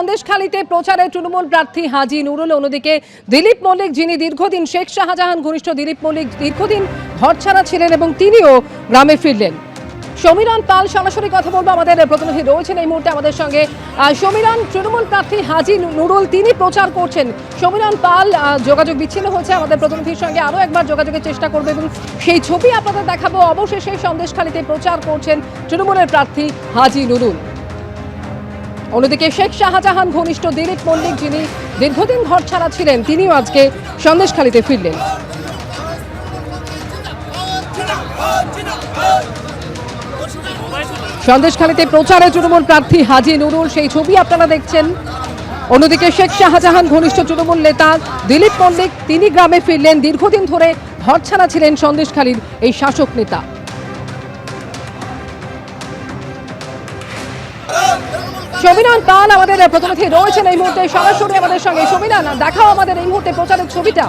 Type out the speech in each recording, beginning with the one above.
সন্দেশখালীতে প্রচারে তৃণমূল প্রার্থী হাজি নুরুল, অন্যদিকে দিলীপ মল্লিক যিনি দীর্ঘদিন শেখ শাহজাহান, ঘনিষ্ঠ দিলীপ মল্লিক দীর্ঘদিন ঘরছাড়া ছিলেন এবং তিনিও গ্রামে ফিরলেন। সমীরণ পাল সরাসরি কথা বলব, আমাদের প্রতিনিধি রয়েছেন এই মুহূর্তে আমাদের সঙ্গে। সমীরণ, তৃণমূল প্রার্থী হাজি নুরুল, তিনি প্রচার করছেন। সমীরণ পাল যোগাযোগ বিচ্ছিন্ন হয়েছে আমাদের প্রতিনিধির সঙ্গে, আরও একবার যোগাযোগের চেষ্টা করবে এবং সেই ছবি আপনাদের দেখাবো। অবশেষে সন্দেশখালীতে প্রচার করছেন তৃণমূলের প্রার্থী হাজি নুরুল। অন্যদিকে শেখ শাহজাহান, ঘনিষ্ঠ দিলীপ মল্লিক যিনি দীর্ঘদিন ঘর ছাড়া ছিলেন, তিনিও আজকে সন্দেশখালীতে ফিরলেন। সন্দেশখালীতে প্রচারে তৃণমূল প্রার্থী হাজি নুরুল, সেই ছবি আপনারা দেখছেন। অন্যদিকে শেখ শাহজাহান, ঘনিষ্ঠ তৃণমূল নেতা দিলীপ মল্লিক, তিনি গ্রামে ফিরলেন। দীর্ঘদিন ধরে ঘর ছাড়া ছিলেন সন্দেশখালীর এই শাসক নেতা। সমীরণ পাল আমাদের প্রতিনিধি রয়েছেন এই মুহূর্তে সরাসরি আমাদের সঙ্গে। সবিনান দেখাও আমাদের এই মুহূর্তে প্রচারের ছবিটা।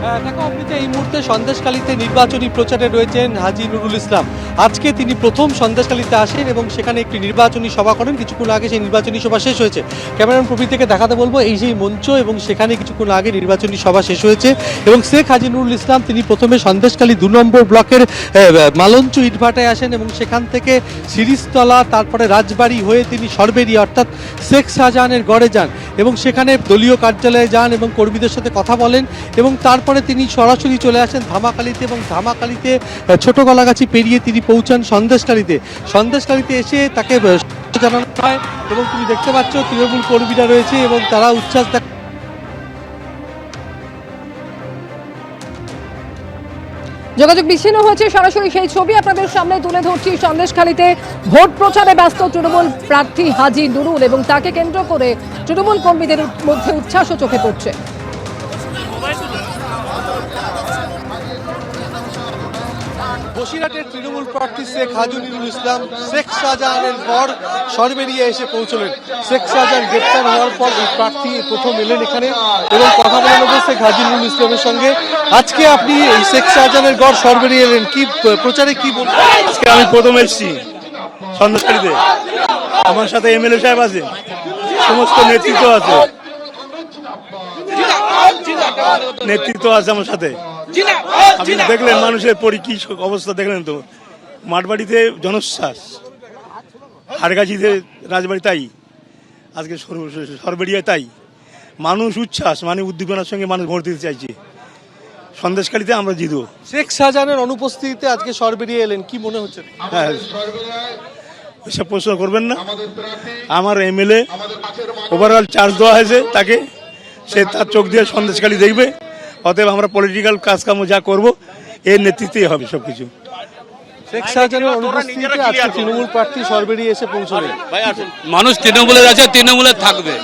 দেখো, আপনি তো এই মুহূর্তে সন্দেশকালীতে নির্বাচনী প্রচারে রয়েছেন হাজি নুরুল ইসলাম। আজকে তিনি প্রথম সন্দেশকালীতে আসেন এবং সেখানে একটি নির্বাচনী সভা করেন। কিছুক্ষণ আগে সেই নির্বাচনী সভা শেষ হয়েছে। ক্যামেরাম্যান প্রবীর থেকে দেখাতে বলব, এই সেই মঞ্চ এবং সেখানে কিছুক্ষণ আগে নির্বাচনী সভা শেষ হয়েছে এবং শেখ হাজি নুরুল ইসলাম তিনি প্রথমে সন্দেশকালী দু নম্বর ব্লকের মালঞ্চ ইটভাটায় আসেন এবং সেখান থেকে সিরিজতলা, তারপরে রাজবাড়ি হয়ে তিনি সরবেরি অর্থাৎ শেখ শাহজাহানের গড়ে যান এবং সেখানে দলীয় কার্যালয়ে যান এবং কর্মীদের সাথে কথা বলেন এবং তারপরে তিনি সরাসরি চলে আসেন ধামাকালিতে এবং ধামাকালিতে ছোট গলাগাছি পেরিয়ে তিনি পৌঁছান সন্দেশকালীতে। সন্দেশকালীতে এসে তাকে জানানো হয় এবং তুমি দেখতে পাচ্ছ তৃণমূল কর্মীরা রয়েছে এবং তারা উচ্ছ্বাস দেখ যোগাযোগ বিচ্ছিন্ন হয়েছে সরাসরি সেই ছবি আপনাদের সামনে তুলে ধরছি সন্দেশখালীতে। ভোট প্রচারে ব্যস্ত তৃণমূল প্রার্থী হাজি নুরুল এবং তাকে কেন্দ্র করে তৃণমূল কর্মীদের মধ্যে উচ্ছ্বাসও চোখে পড়ছে। বসিরহাটের তৃণমূল প্রার্থী শেখ হাজুনুল ইসলাম শেখ শাহজাহানের পর সরবেরিয়ে এসে পৌঁছলেন। শেখ শাহজাহান গ্রেপ্তার হওয়ার পর এই প্রার্থী প্রথম এলেন এখানে এবং কথা বলে নেব শেখ হাজুনুল ইসলামের সঙ্গে, আজকে আপনি এই শেখ শাহজাহানের গড় সরবেরিয়ে এলেন, কি প্রচারে কি বলবেন আজকে আমি প্রথম এসেছি সন্দেশকারীতে আমার সাথে এমএলএ সাহেব আছে, সমস্ত নেতৃত্ব আছে। নেতৃত্ব আছে আমার সাথে। আপনি দেখলেন মানুষের পরি কি অবস্থা দেখলেন তো? মাঠবাড়িতে জনশ্বাস। হাড়গাছিতে রাজবাড়ি তাই। আজকে সর- সরবেরিয়ায় তাই। মানুষ উচ্ছ্বাস মানে উদ্দীপনার সঙ্গে মানুষ ভোট দিতে চাইছে। সন্দেশকারীতে আমরা জিতবো। শেখ শাহজাহানের অনুপস্থিতিতে আজকে সরবেরিয়ে এলেন কি মনে হচ্ছে? হ্যাঁ। ওইসব প্রশ্ন করবেন না। আমার এমএলএ ওভারঅল চার্জ দেওয়া হয়েছে তাকে। সে তার চোখ দিয়ে সন্দেশকালী দেখবে। অতএব আমরা পলিটিক্যাল কাজকর্ম যা করব এর নেতৃত্বেই হবে সবকিছু। শেখ শাহজাহানের অনুপস্থিতিতে আজকে তৃণমূল প্রার্থী সরবেরিয়ে এসে মানুষ তৃণমূলের আছে তৃণমূলের থাকবে।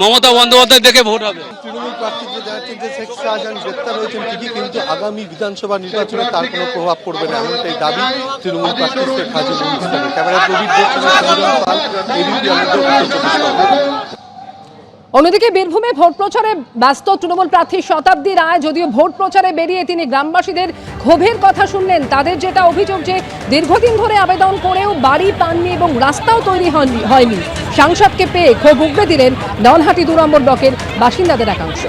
মমতা বন্দ্যোপাধ্যায় দেখে ভোট হবে। তৃণমূল প্রার্থী যে জানাচ্ছেন যে শেখ শাহজাহান গ্রেপ্তার হয়েছেন ঠিকই কিন্তু আগামী বিধানসভা নির্বাচনে তার কোনো প্রভাব পড়বে না এমনটাই দাবি তৃণমূল প্রার্থী শেখ হাজিবুল ইসলামের ক্যামেরা প্রবীর পাল এবিপি আনন্দ উত্তর চব্বিশ পরগনা। অন্যদিকে বীরভূমে ভোট প্রচারে ব্যস্ত তৃণমূল প্রার্থী শতাব্দী রায়, যদিও ভোট প্রচারে বেরিয়ে তিনি গ্রামবাসীদের ক্ষোভের কথা শুনলেন। তাদের যেটা অভিযোগ যে, দীর্ঘদিন ধরে আবেদন করেও বাড়ি পাননি এবং রাস্তাও তৈরি হয়নি সাংসদকে পেয়ে ক্ষোভ উগড়ে দিলেন নলহাটি দু নম্বর ব্লকের বাসিন্দাদের একাংশ।